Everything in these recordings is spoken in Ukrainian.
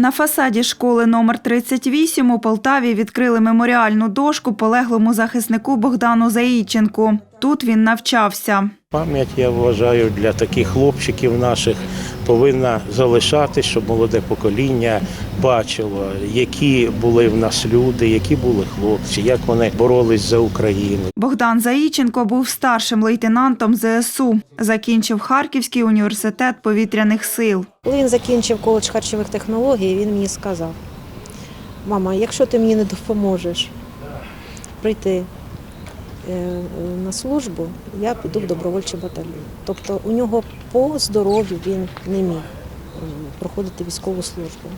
На фасаді школи номер 38 у Полтаві відкрили меморіальну дошку полеглому захиснику Богдану Заїченку. Тут він навчався. Пам'ять, я вважаю, для таких хлопчиків наших повинна залишатись, щоб молоде покоління бачило, які були в нас люди, які були хлопці, як вони боролись за Україну. Богдан Заїченко був старшим лейтенантом ЗСУ. Закінчив Харківський університет повітряних сил. Коли він закінчив коледж харчових технологій, він мені сказав: мама, якщо ти мені не допоможеш прийти на службу, я піду в добровольчий батальйон. Тобто у нього по здоров'ю він не міг проходити військову службу.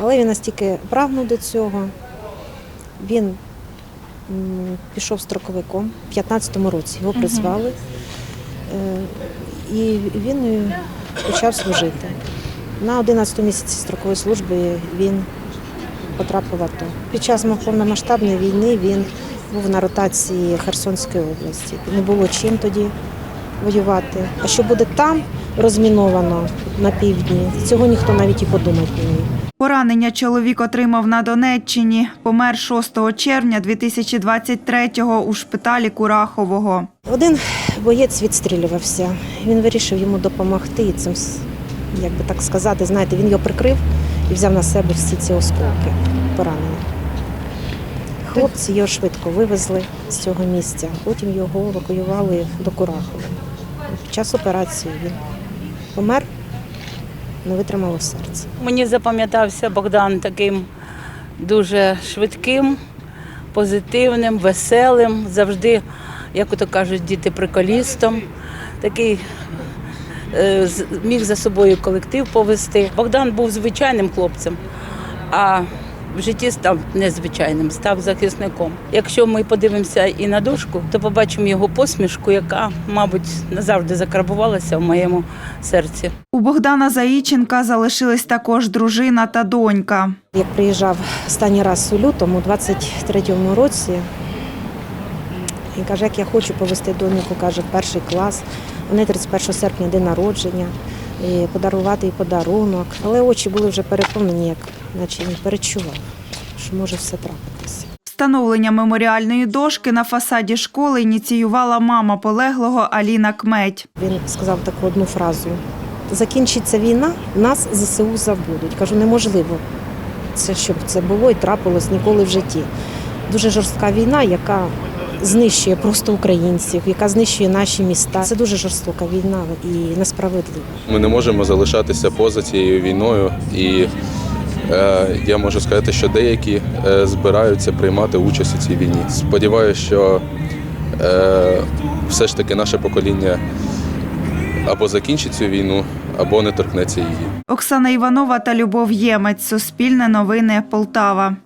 Але він настільки прагнув до цього, він пішов строковиком в 15-му році, його призвали. Е, І він е, почав служити. На 11 місяці строкової служби він потрапив в АТО. Під час повномасштабної війни він був на ротації Херсонської області. Не було чим тоді воювати. А що буде там розміновано на півдні, цього ніхто навіть і подумати не міг. Поранення чоловік отримав на Донеччині. Помер 6 червня 2023-го у шпиталі Курахового. Один боєць відстрілювався. Він вирішив йому допомогти і цим, як би так сказати, знаєте, він його прикрив і взяв на себе всі ці осколки поранення. Хлопці його швидко вивезли з цього місця, потім його евакуювали до Курахова. Під час операції він помер, не витримало серце. Мені запам'ятався Богдан таким дуже швидким, позитивним, веселим, завжди, як ото кажуть, діти приколістом. Такий міг за собою колектив повести. Богдан був звичайним хлопцем, а в житті став незвичайним, став захисником. Якщо ми подивимося і на дошку, то побачимо його посмішку, яка, мабуть, назавжди закарбувалася в моєму серці. У Богдана Заїченка залишились також дружина та донька. Як приїжджав останній раз у лютому, 23-му році, він каже, як я хочу повести доньку, каже, в перший клас. Неї 31 серпня день народження, і подарувати їй подарунок. Але очі були вже переповнені, як наче він перечував, що може все трапитися. Встановлення меморіальної дошки на фасаді школи ініціювала мама полеглого Аліна Кметь. Він сказав таку одну фразу: закінчиться війна, нас ЗСУ забудуть. Кажу, неможливо, це щоб це було і трапилось ніколи в житті. Дуже жорстка війна, яка знищує просто українців, яка знищує наші міста. Це дуже жорстока війна і несправедлива. Ми не можемо залишатися поза цією війною, і е, я можу сказати, що деякі е, збираються приймати участь у цій війні. Сподіваюся, що е, все ж таки наше покоління або закінчить цю війну, або не торкнеться її. Оксана Іванова та Любов Ємець. Суспільне новини Полтава.